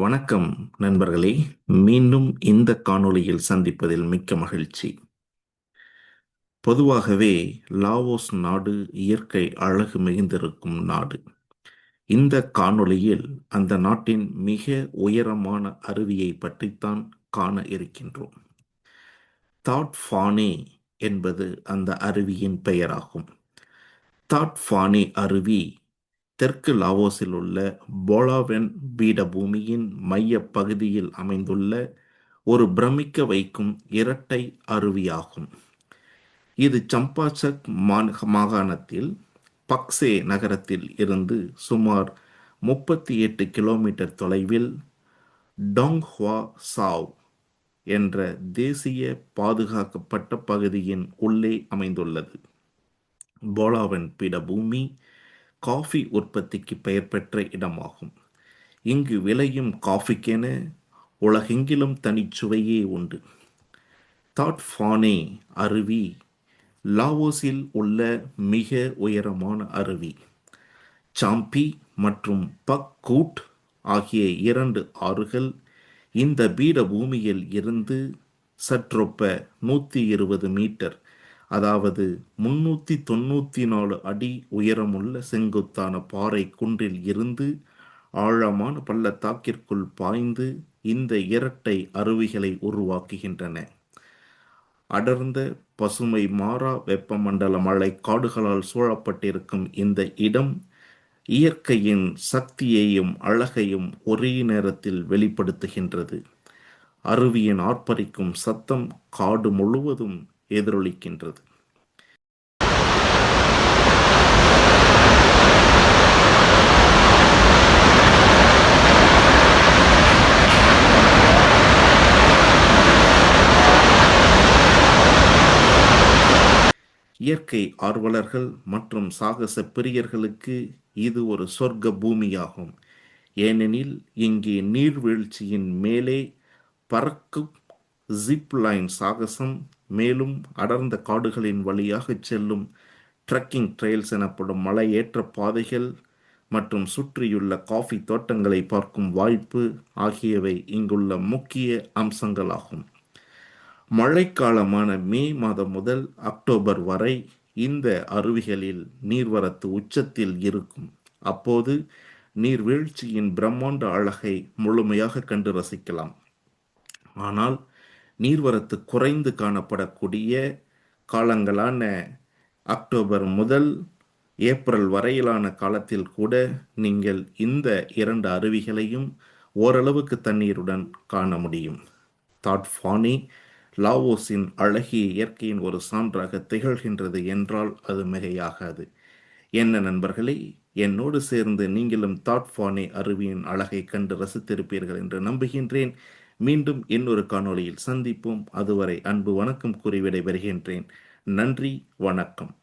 வணக்கம் நண்பர்களே. மீண்டும் இந்த காணொளியில் சந்திப்பதில் மிக்க மகிழ்ச்சி. பொதுவாகவே லாவோஸ் நாடு இயற்கை அழகு மிகுந்திருக்கும் நாடு. இந்த காணொளியில் அந்த நாட்டின் மிக உயரமான அருவியை பற்றித்தான் காண இருக்கின்றோம். தாட் ஃபானே என்பது அந்த அருவியின் பெயராகும். தாட் ஃபானே அருவி தெற்கு லாவோஸில் உள்ள போலாவென் பீடபூமியின் மைய பகுதியில் அமைந்துள்ள ஒரு பிரமிக்க வைக்கும் இரட்டை அருவியாகும். இது சம்பாசக் மாகாணத்தில் பக்சே நகரத்தில் இருந்து சுமார் முப்பத்தி எட்டு கிலோமீட்டர் தொலைவில் டோங்ஹுவா சாவ் என்ற தேசிய பாதுகாக்கப்பட்ட பகுதியின் உள்ளே அமைந்துள்ளது. போலாவன் பீடபூமி காஃபி உற்பத்திக்கு பெயர் பெற்ற இடமாகும். இங்கு விளையும் காஃபிக்கென உலகெங்கிலும் தனிச்சுவையே உண்டு. தாட் ஃபானே அருவி லாவோஸில் உள்ள மிக உயரமான அருவி சாம்பி மற்றும் பக் கூட் ஆகிய இரண்டு ஆறுகள் இந்த பீடபூமியில் இருந்து சற்றொப்ப நூற்றி இருபது மீட்டர் அதாவது முன்னூற்றி தொண்ணூற்றி நாலு அடி உயரமுள்ள செங்குத்தான பாறை குன்றில் இருந்து ஆழமான பள்ளத்தாக்கிற்குள் பாய்ந்து இந்த இரட்டை அருவிகளை உருவாக்குகின்றன. அடர்ந்த பசுமை மாறா வெப்பமண்டல மழை காடுகளால் சூழப்பட்டிருக்கும் இந்த இடம் இயற்கையின் சக்தியையும் அழகையும் ஒரே நேரத்தில் வெளிப்படுத்துகின்றது. அருவியின் ஆர்ப்பரிக்கும் சத்தம் காடு முழுவதும் எதிரொலிக்கின்றது. இயற்கை ஆர்வலர்கள் மற்றும் சாகச பிரியர்களுக்கு இது ஒரு சொர்க்க பூமியாகும். ஏனெனில் இங்கே நீர்வீழ்ச்சியின் மேலே பறக்கும் ஜிப் லைன் சாகசம் மேலும் அடர்ந்த காடுகளின் வழியாக செல்லும் ட்ரக்கிங் ட்ரெயில்ஸ் எனப்படும் மலையேற்ற பாதைகள் மற்றும் சுற்றியுள்ள காஃபி தோட்டங்களை பார்க்கும் வாய்ப்பு ஆகியவை இங்குள்ள முக்கிய அம்சங்களாகும். மழைக்காலமான மே மாதம் முதல் அக்டோபர் வரை இந்த அருவிகளில் நீர்வரத்து உச்சத்தில் இருக்கும். அப்போது நீர்வீழ்ச்சியின் பிரம்மாண்ட அழகை முழுமையாக கண்டு ரசிக்கலாம். ஆனால் நீர்வரத்து குறைந்து காணப்படக்கூடிய காலங்களான அக்டோபர் முதல் ஏப்ரல் வரையிலான காலத்தில் கூட நீங்கள் இந்த இரண்டு அருவிகளையும் ஓரளவுக்கு தண்ணீருடன் காண முடியும். தாட் ஃபானி லாவோஸின் அழகிய இயற்கையின் ஒரு சான்றாக திகழ்கின்றது என்றால் அது மிகையாகாது. என்ன நண்பர்களே என்னோடு சேர்ந்து நீங்களும் தாட்ஃபானே அருவியின் அழகை கண்டு ரசித்திருப்பீர்கள் என்று நம்புகின்றேன். மீண்டும் இன்னொரு காணொளியில் சந்திப்போம். அதுவரை அன்பு வணக்கம் கூறி விடைபெறுகின்றேன். நன்றி வணக்கம்.